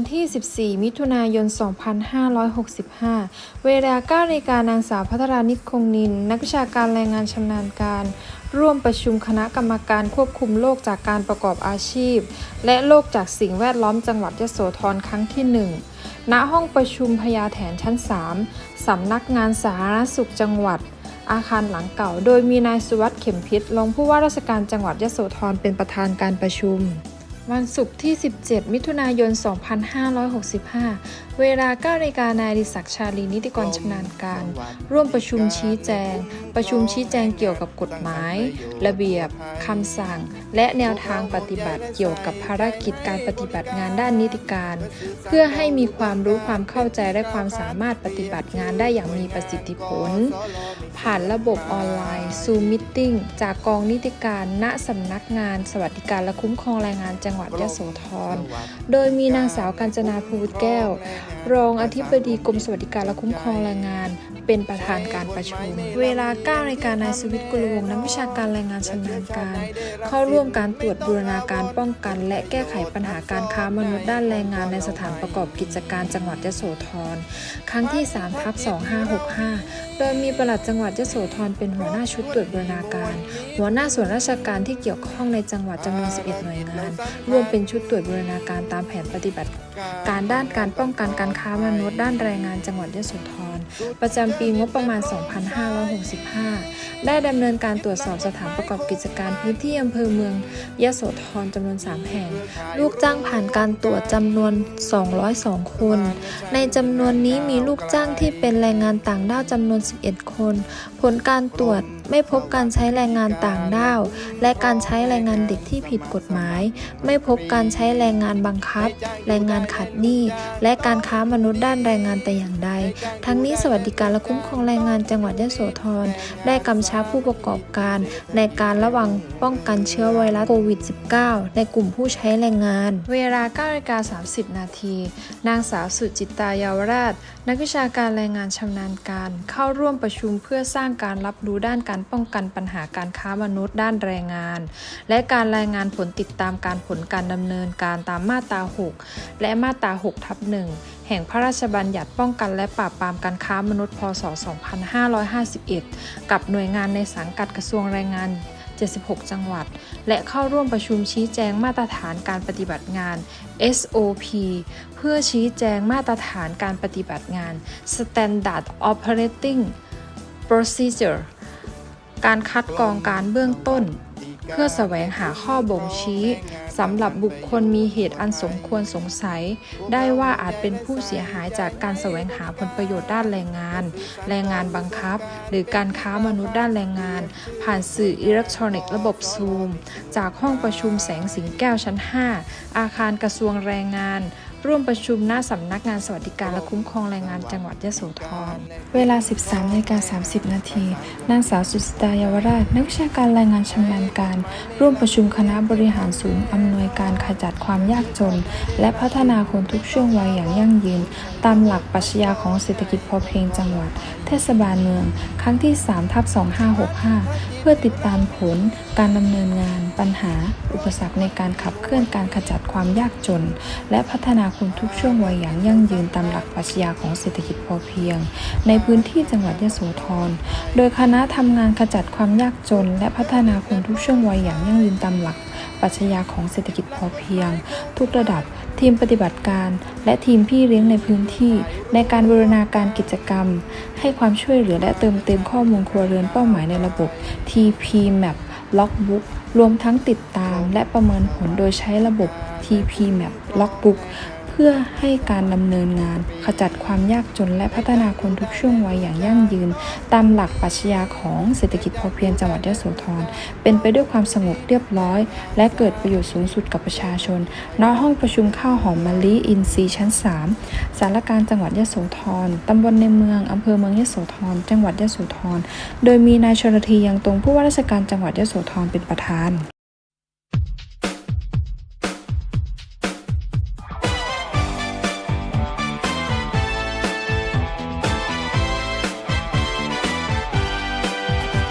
อังคารที่ 14 มิถุนายน 2565 เวลา9นาฬิกานางสาวพัทรานิชคงนิน นักวิชาการแรงงานชำนาญการ ร่วมประชุมคณะกรรมการควบคุมโรคจากการประกอบอาชีพ และโรคจากสิ่งแวดล้อมจังหวัดยโสธรครั้งที่ 1 ณ ห้องประชุมพญาแถนชั้น 3 สำนักงานสาธารณสุขจังหวัด อาคารหลังเก่า โดยมีนายสุวัสด์เข็มพิษรองผู้ว่าราชการจังหวัดยโสธรเป็นประธานการประชุม วันศุกร์ที่ 17 มิถุนายน 2565 เวลา9นาฬิกานายดิศักดิ์ชาลีนิติกรชำนาญการ ร่วมประชุมชี้แจง ประชุมชี้แจงเกี่ยวกับกฎหมาย ระเบียบคำสั่ง และแนวทางปฏิบัติเกี่ยวกับภารกิจการปฏิบัติงานด้านนิติการ เพื่อให้มีความรู้ความเข้าใจและความสามารถปฏิบัติงานได้อย่างมีประสิทธิผล ผ่านระบบออนไลน์ Zoom Meeting จากกองนิติการณสำนักงาน สวัสดิการและคุ้มครองแรงงานจังหวัดยะโสธร โดยมีนางสาวกัญจนาภูวุฒิแก้วรองอธิบดีกรมสวัสดิการและคุ้มครองแรงงาน เป็นประธานการประชุม เวลา9นาฬิการนายสวิทย์กุลวงนักวิชาการแรงงานชำนาญการ เข้าร่วมการตรวจบูรณาการป้องกัน และแก้ไขปัญหาการค้ามนุษย์ด้านแรงงานในสถานประกอบกิจการจังหวัดยโสธร ครั้งที่3ทับ2565 โดยมีปลัดจังหวัดยโสธรเป็นหัวหน้าชุดตรวจบูรณาการ หัวหน้าส่วนราชการที่เกี่ยวข้องในจังหวัดจำนวน 11 หน่วยงานร่วมเป็นชุดตรวจบูรณาการตามแผนปฏิบัติ การด้านการป้องกันการการค้ามนุษย์ด้านแรงงานจังหวัดยโสธร ประจำปีงบประมาณ 2565 ได้ดำเนินการตรวจสอบสถานประกอบกิจการพื้นที่อำเภอเมืองยโสธรจำนวน 3 แห่ง ลูกจ้างผ่านการตรวจจำนวน 202 คน ในจำนวนนี้มีลูกจ้างที่เป็นแรงงานต่างด้าวจำนวน 11 คน ผลการตรวจ ไม่พบการใช้แรงงานต่างด้าว และการใช้แรงงานเด็กที่ผิดกฎหมาย ไม่พบการใช้แรงงานบังคับ แรงงานขัดหนี้ และการค้ามนุษย์ด้านแรงงานแต่อย่างใด ทั้งนี้สวัสดิการและคุ้มครองแรงงานจังหวัดยโสธรได้กำชับผู้ประกอบการ ในการระวังป้องกันเชื้อไวรัสโควิด -19 ในกลุ่มผู้ใช้แรงงาน เวลา9นาฬิกา30 นาที นางสาวสุจิตายาวราช นักวิชาการแรงงานชำนาญการ เข้าร่วมประชุมเพื่อสร้างการรับรู้ด้านการป้องกันปัญหาการค้ามนุษย์ด้านแรงงาน และการรายงานผลติดตามการผลการดำเนินการตามมาตรา 6 และมาตรา6ทับ1แห่งพระราชบัญญัติป้องกันและปราบปรามการค้ามนุษย์พศ 2551 กับหน่วยงานในสังกัดกระทรวงแรงงาน 76 จังหวัด และเข้าร่วมประชุมชี้แจงมาตรฐานการปฏิบัติงาน SOP เพื่อชี้แจงมาตรฐานการปฏิบัติงาน Standard Operating Procedure การคัดกรองการเบื้องต้น เพื่อแสวงหาข้อบ่งชี้สำหรับบุคคลมีเหตุอันสมควรสงสัย ได้ว่าอาจเป็นผู้เสียหายจากการแสวงหาผลประโยชน์ด้านแรงงาน แรงงานบังคับ หรือการค้ามนุษย์ด้านแรงงาน ผ่านสื่ออิเล็กทรอนิกส์ระบบซูม จากห้องประชุมแสงสิงแก้วชั้น 5 อาคารกระทรวงแรงงาน ร่วมประชุมหน้าสำนักงานสวัสดิการและคุ้มครองแรงงานจังหวัดยโสธร เวลา 13นกา30 นาที นางสาวสุจิตายาวราช นักวิชาการแรงงานชำนาญการ ร่วมประชุมคณะบริหารศูนย์อำนวยการขจัดความยากจน และพัฒนาคนทุกช่วงวัยอย่างยั่งยืน ตามหลักปรัชญาของเศรษฐกิจพอเพียงจังหวัด เทศบาลเมือง ครั้งที่3ทับ2565 เพื่อติดตามผลการดำเนินงาน ปัญหา อุปสรรคในการขับเคลื่อนการขจัดความยากจน และพัฒนาคนทุกช่วงวัยอย่างยั่งยืนตามหลักปรัชญาของเศรษฐกิจพอเพียง ในพื้นที่จังหวัดยโสธร โดยคณะทำงานขจัดความยากจน และพัฒนาคนทุกช่วงวัยอย่างยั่งยืนตามหลักปรัชญาของเศรษฐกิจพอเพียง ทุกระดับทีมปฏิบัติการ และทีมพี่เลี้ยงในพื้นที่ ในการบูรณาการกิจกรรม ให้ความช่วยเหลือและเติมเต็มข้อมูลครัวเรือนเป้าหมายในระบบ TP Map Logbook รวมทั้งติดตามและประเมินผลโดยใช้ระบบ TP Map Logbook พื่อให้การดำเนินงาน ขจัดความยากจนและพัฒนาคนทุกช่วงวัยอย่างยั่งยืน ตามหลักปรัชญาของเศรษฐกิจพอเพียงจังหวัดยโสธรเป็นไปด้วยความสงบเรียบร้อย และเกิดประโยชน์สูงสุดกับประชาชนณห้องประชุมข้าวหอมมะลิอินทรีย์ชั้น 3 สารการจังหวัดยโสธรตำบลในเมืองอำเภอเมืองยโสธรจังหวัดยโสธรโดยมีนายชลธียังตรงผู้ว่าราชการจังหวัดยโสธรเป็นประธาน